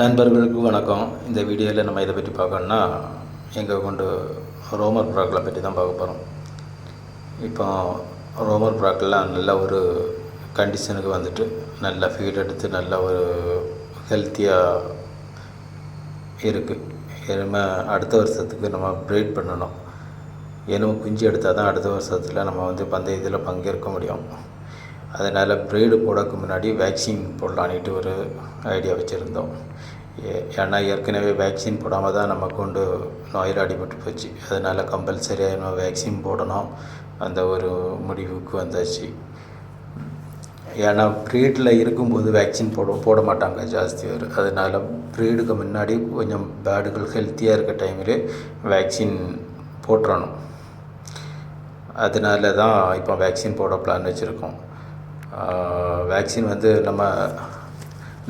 நண்பர்களுக்கு வணக்கம். இந்த வீடியோவில் நம்ம இதை பற்றி பார்க்கணுன்னா எங்கள் கொண்டு ரோமர் ப்ராக்களை பற்றி தான் பார்க்க போகிறோம் இப்போ ரோமர் ப்ராக்கெல்லாம் நல்ல ஒரு கண்டிஷனுக்கு வந்துட்டு நல்ல ஃபீட் எடுத்து நல்ல ஒரு ஹெல்த்தியாக இருக்குது இனிமே அடுத்த வருஷத்துக்கு நம்ம ப்ரீட் பண்ணணும். எனும் குஞ்சு எடுத்தால் தான் அடுத்த வருஷத்தில் நம்ம வந்து பந்தயத்தில் பங்கேற்க முடியும். அதனால் ப்ரீடு போடக்கு முன்னாடி வேக்சின் போடலான்ட்டு ஒரு ஐடியா வச்சுருந்தோம். ஏ- ஏன்னா ஏற்கனவே வேக்சின் போடாமல் தான் நம்ம கொண்டு நோயில் அடிபட்டு போச்சு. அதனால் கம்பல்சரியாக நம்ம வேக்சின் போடணும். அந்த ஒரு முடிவுக்கு வந்தாச்சு. ஏன்னா ப்ரீடில் இருக்கும்போது வேக்சின் போட போட மாட்டாங்க ஜாஸ்தி பேர். அதனால் ப்ரீடுக்கு முன்னாடி கொஞ்சம் பேடுகள் ஹெல்த்தியாக இருக்க டைமில் வேக்சின் போட்டுறணும். அதனால தான் இப்போ வேக்சின் போட பிளான் வச்சுருக்கோம். வேக்சின் வந்து நம்ம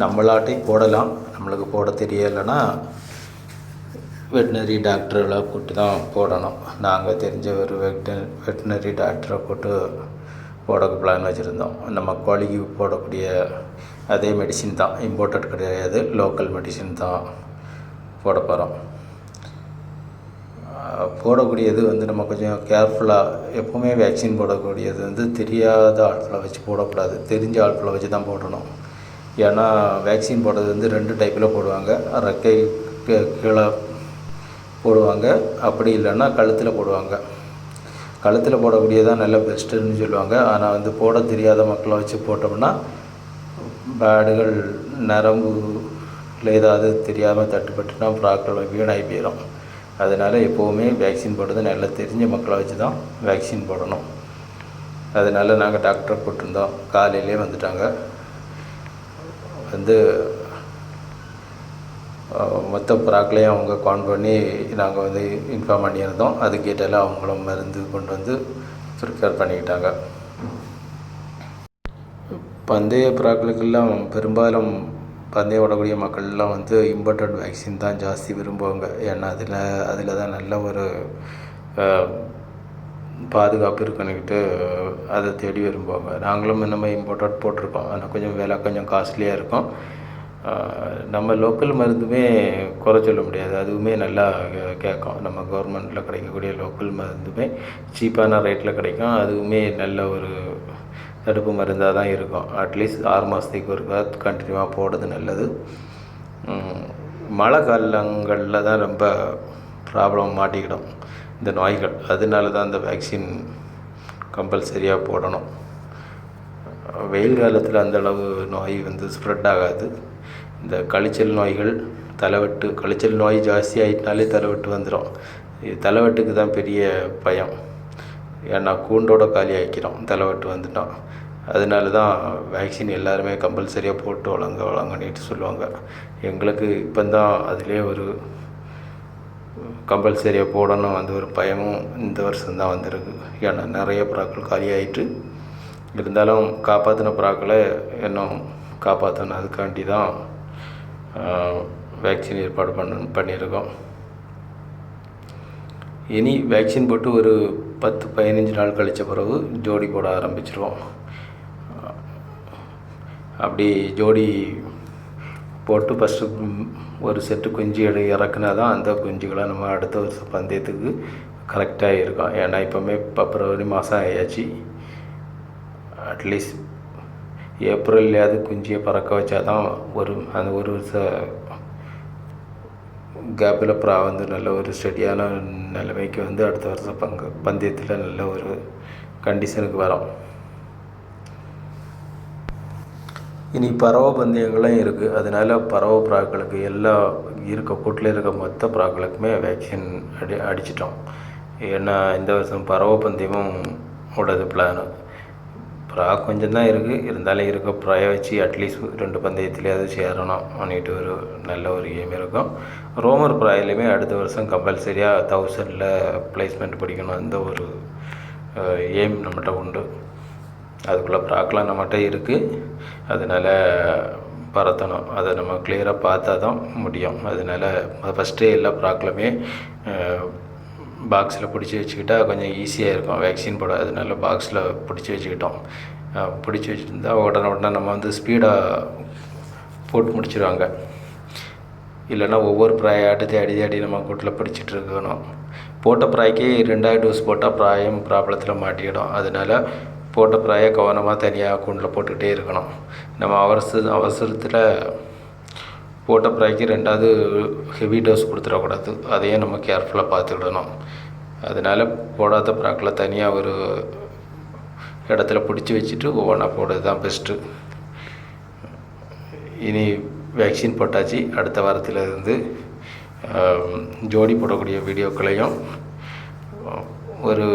நம்மளாட்டையும் போடலாம். நம்மளுக்கு போட தெரியலைன்னா வெட்டினரி டாக்டர்களை கூப்பிட்டு தான் போடணும். நாங்கள் தெரிஞ்ச ஒரு வெட்ட வெட்டினரி டாக்டரை போட்டு போட பிளான் வச்சுருந்தோம். நம்ம கோழிக்கு போடக்கூடிய அதே மெடிசின் தான். இம்போர்ட்டட் கிடையாது. லோக்கல் மெடிசின் தான் போட போகிறோம் போடக்கூடியது வந்து நம்ம கொஞ்சம் கேர்ஃபுல்லாக எப்போவுமே வேக்சின் போடக்கூடியது வந்து தெரியாத ஆட்களை வச்சு போடக்கூடாது. தெரிஞ்ச ஆட்களை வச்சு தான் போடணும். ஏன்னா வேக்சின் போடுறது வந்து ரெண்டு டைப்பில் போடுவாங்க. ரெக்கை கீ- கீழே போடுவாங்க. அப்படி இல்லைன்னா கழுத்தில் போடுவாங்க. கழுத்தில் போடக்கூடியதான் நல்ல பெஸ்ட்டுன்னு சொல்லுவாங்க. ஆனால் வந்து போட தெரியாத மக்களை வச்சு போட்டோம்னா பேடுகள் நரம்புல ஏதாவது தெரியாமல் தட்டுப்பட்டுனா ப்ராக்கள் வீணாகி போயிடும் அதனால் எப்போவுமே வேக்சின் போடுறது நல்லா தெரிஞ்ச மக்களை வச்சு தான் வேக்சின் போடணும். அதனால் நாங்கள் டாக்டரை போட்டிருந்தோம். காலையிலே வந்துட்டாங்க. வந்து மொத்த புறாக்களையும் அவங்க கான் பண்ணி நாங்கள் வந்து இன்ஃபார்ம் பண்ணியிருந்தோம். அதுக்கேட்டால அவங்களும் மருந்து கொண்டு வந்து ப்ரிப்பேர் பண்ணிக்கிட்டாங்க. பந்தய ப்ராக்களுக்கெல்லாம் பெரும்பாலும் பந்தயம் ஓடக்கூடிய மக்கள்லாம் வந்து இம்போர்ட்டட் வேக்சின் தான் ஜாஸ்தி விரும்புவாங்க. ஏன்னா அதில் அதில் தான் நல்ல ஒரு பாதுகாப்பு இருக்குன்னுக்கிட்டு அதை தேடி விரும்புவாங்க. நாங்களும் நம்ம இம்போர்ட்டட் போட்டிருக்கோம். ஆனால் கொஞ்சம் விலை கொஞ்சம் காஸ்ட்லியாக இருக்கும். நம்ம லோக்கல் மருந்துமே குறை சொல்ல முடியாது. அதுவுமே நல்லா கேட்கும். நம்ம கவர்மெண்ட்டில் கிடைக்கக்கூடிய லோக்கல் மருந்துமே சீப்பான ரேட்டில் கிடைக்கும். அதுவுமே நல்ல ஒரு தடுப்பு மருந்தாக தான் இருக்கும். அட்லீஸ்ட் ஆறு மாதத்துக்கு ஒரு கண்டினியூவாக போடுறது நல்லது. மழை காலங்களில் தான் ரொம்ப ப்ராப்ளம் மாட்டிக்கிடும். இந்த நோய்கள். அதனால தான் இந்த வேக்சின் கம்பல்சரியாக போடணும். வெயில் காலத்தில் அந்த அளவு நோய் வந்து ஸ்ப்ரெட் ஆகாது. இந்த கழிச்சல் நோய்கள் தலைவெட்டு கழிச்சல் நோய் ஜாஸ்தி ஆகிட்டாலே தலைவெட்டு வந்துடும் இது தலைவெட்டுக்கு தான் பெரிய பயம். ஏன்னா கூண்டோட காலி ஆக்கிரும் தலைவட்டு வந்துட்டோம். அதனால தான் வேக்சின் எல்லாருமே கம்பல்சரியாக போட்டு வழங்க வழங்கன்னுட்டு சொல்லுவாங்க. எங்களுக்கு இப்போ தான் அதிலே ஒரு கம்பல்சரியாக போடணும் அந்த ஒரு பயமும் இந்த வருஷம்தான் வந்திருக்கு. ஏன்னா நிறைய புறாக்கள் காலியாயிட்டு இருந்தாலும் காப்பாற்றின புறாக்களை இன்னும் காப்பாற்றணும் அதுக்காண்டி தான் வேக்சின் ஏற்பாடு பண்ண பண்ணியிருக்கோம். இனி வேக்சின் போட்டு ஒரு பத்து பதினஞ்சு நாள் கழித்த பிறகு ஜோடி போட ஆரம்பிச்சிருவோம். அப்படி ஜோடி போட்டு ஃபஸ்ட்டு ஒரு செட்டு குஞ்சு எடு இறக்குனா தான் அந்த குஞ்சுகளை நம்ம அடுத்த வருஷம் பந்தயத்துக்கு கரெக்டாக இருக்கும். ஏன்னா இப்போவுமே பிப்ரவரி மாதம் ஆயாச்சு. அட்லீஸ்ட் ஏப்ரல்லையாவது குஞ்சியை பறக்க வச்சா தான் ஒரு அந்த ஒரு வருஷம் கேப்பில் ப்ரா வந்து நல்ல ஒரு ஸ்டெடியான நிலைமைக்கு வந்து அடுத்த வருஷம் பங்கு பந்தயத்தில் நல்ல ஒரு கண்டிஷனுக்கு வரும். இனி பறவை பந்தயங்களும் இருக்குது அதனால் பறவை புறாக்களுக்கு எல்லா இருக்க கூட்டில் இருக்க மொத்த புறாக்களுக்குமே வேக்சின் அடி அடிச்சிட்டோம். ஏன்னா இந்த வருஷம் பறவை பந்தயமும் உடது பிளானு புறா கொஞ்சம் தான் இருக்குது இருந்தாலும் இருக்க புறாய வச்சு அட்லீஸ்ட் ரெண்டு பந்தயத்துலேயாவது சேரணும். பண்ணிட்டு ஒரு நல்ல ஒரு எய்ம் இருக்கும். ரோமர் ப்ராயிலையுமே அடுத்த வருஷம் கம்பல்சரியாக தௌசண்டில் ப்ளேஸ்மெண்ட் படிக்கணும். அந்த ஒரு எய்ம் நம்மகிட்ட உண்டு. அதுக்குள்ளே ப்ராக்லாம் நம்மகிட்ட இருக்குது அதனால் பறத்தணும் அதை நம்ம கிளியராக பார்த்தா தான் முடியும். அதனால் ஃபஸ்ட்டே எல்லா ப்ராக்லமே பாக்ஸில் பிடிச்சி வச்சுக்கிட்டா கொஞ்சம் ஈஸியாக இருக்கும். வேக்சின் போட அதனால பாக்ஸில் பிடிச்சி வச்சுக்கிட்டோம். பிடிச்சி வச்சுருந்தா உடனே உடனே நம்ம வந்து ஸ்பீடாக போட்டு முடிச்சிடுவாங்க இல்லைன்னா ஒவ்வொரு ப்ராயாட்டு அடி தேடி நம்ம கூட்டில் பிடிச்சிட்டு இருக்கணும். போட்ட ப்ராய்க்கு ரெண்டாவது டோஸ் போட்டால் பிராயம் ப்ராப்ளத்தில் மாட்டிக்கிடும். அதனால போட்ட ப்ராயை கவனமாக தனியாக கூண்டில் போட்டுக்கிட்டே இருக்கணும். நம்ம அவசர அவசரத்தில் போட்ட பிறகு ரெண்டாவது ஹெவி டோஸ் கொடுத்துடக்கூடாது. அதையும் நம்ம கேர்ஃபுல்லாக பார்த்துக்கிடணும். அதனால் போடாத ப்ராக்கில் தனியாக ஒரு இடத்துல பிடிச்சி வச்சுட்டு ஒவ்வொன்றா போடுறது தான் பெஸ்ட்டு இனி வேக்சின் போட்டாச்சு. அடுத்த வாரத்தில் இருந்து ஜோடி போடக்கூடிய வீடியோக்களையும் ஒரு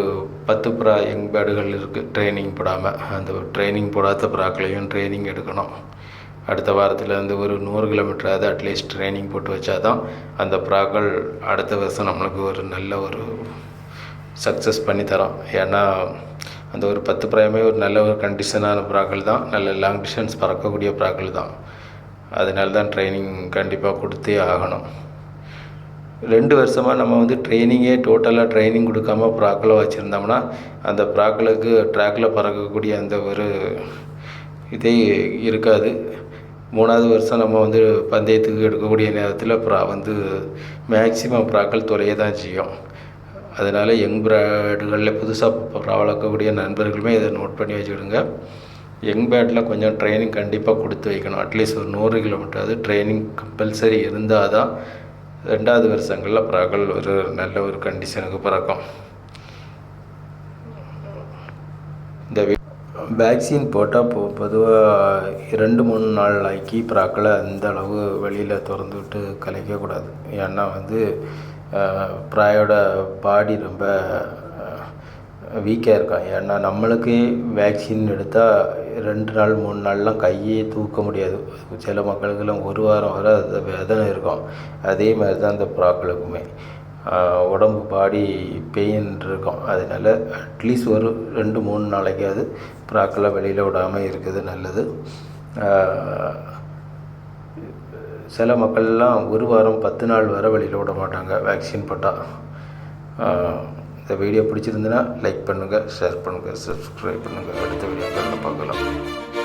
பத்து ப்ரா யங் பேர்டுகள் இருக்குது ட்ரைனிங் போடாமல் அந்த ட்ரைனிங் போடாத புறாக்களையும் ட்ரைனிங் எடுக்கணும். அடுத்த வாரத்துலேருந்து ஒரு நூறு கிலோமீட்டராவது அட்லீஸ்ட் ட்ரைனிங் போட்டு வச்சா தான் அந்த ப்ராக்கள் அடுத்த வருஷம் நம்மளுக்கு ஒரு நல்ல ஒரு சக்ஸஸ் பண்ணி தரோம். ஏன்னா அந்த ஒரு பத்து பிராயமே ஒரு நல்ல ஒரு கண்டிஷனான ப்ராக்கள் தான். நல்ல லாங் டிஸ்டன்ஸ் பறக்கக்கூடிய ப்ராக்கள் தான். அதனால தான் ட்ரைனிங் கண்டிப்பாக கொடுத்தே ஆகணும். ரெண்டு வருஷமாக நம்ம வந்து ட்ரைனிங்கே டோட்டலாக ட்ரைனிங் கொடுக்காம ப்ராக்கில் வச்சுருந்தோம்னா அந்த ப்ராக்களுக்கு ட்ராக்கில் பறக்கக்கூடிய அந்த ஒரு இதே இருக்காது. மூணாவது வருஷம் நம்ம வந்து பந்தயத்துக்கு எடுக்கக்கூடிய நேரத்தில் ப்ரா வந்து மேக்சிமம் ப்ராக்கள் தொலைய தான் செய்யும். அதனால் யங் பேர்டுகளில் புதுசாக ப்ரா வளர்க்கக்கூடிய நண்பர்களுமே இதை நோட் பண்ணி வச்சுக்கிடுங்க. யங் பேர்டில் கொஞ்சம் ட்ரைனிங் கண்டிப்பாக கொடுத்து வைக்கணும். அட்லீஸ்ட் ஒரு நூறு கிலோமீட்டராவது ட்ரைனிங் கம்பல்சரி இருந்தால் தான் ரெண்டாவது வருஷங்களில் ப்ராக்கள் ஒரு நல்ல ஒரு கண்டிஷனுக்கு பிறக்கும். இந்த வேக்சின் போட்டால் பொ பொதுவாக ரெண்டு மூணு நாள் ஆக்கி ப்ராக்களை அந்த அளவு வெளியில் திறந்து விட்டு கலைக்கக்கூடாது ஏன்னா வந்து ப்ராயோட பாடி ரொம்ப வீக்காக இருக்கான் ஏன்னா நம்மளுக்கே வேக்சின் எடுத்தால் ரெண்டு நாள் மூணு நாள்லாம் கையே தூக்க முடியாது. சில மக்களுக்கெல்லாம் ஒரு வாரம் வரை அது வேதனை இருக்கும். அதே மாதிரி தான் அந்த ப்ராக்களுக்குமே. உடம்பு பாடி பெயின் இருக்கும். அதனால அட்லீஸ்ட் ஒரு ரெண்டு மூணு நாளைக்காவது ப்ராக்களை வெளியில் விடாமல் இருக்குது நல்லது. சில மக்கள்லாம் ஒரு வாரம் பத்து நாள் வரை வெளியில் விட மாட்டாங்க வேக்சின் போட்டால் இந்த வீடியோ பிடிச்சிருந்துன்னா லைக் பண்ணுங்கள் ஷேர் பண்ணுங்கள் சப்ஸ்கிரைப் பண்ணுங்கள் அடுத்த வீடியோக்களில் பார்க்கலாம்.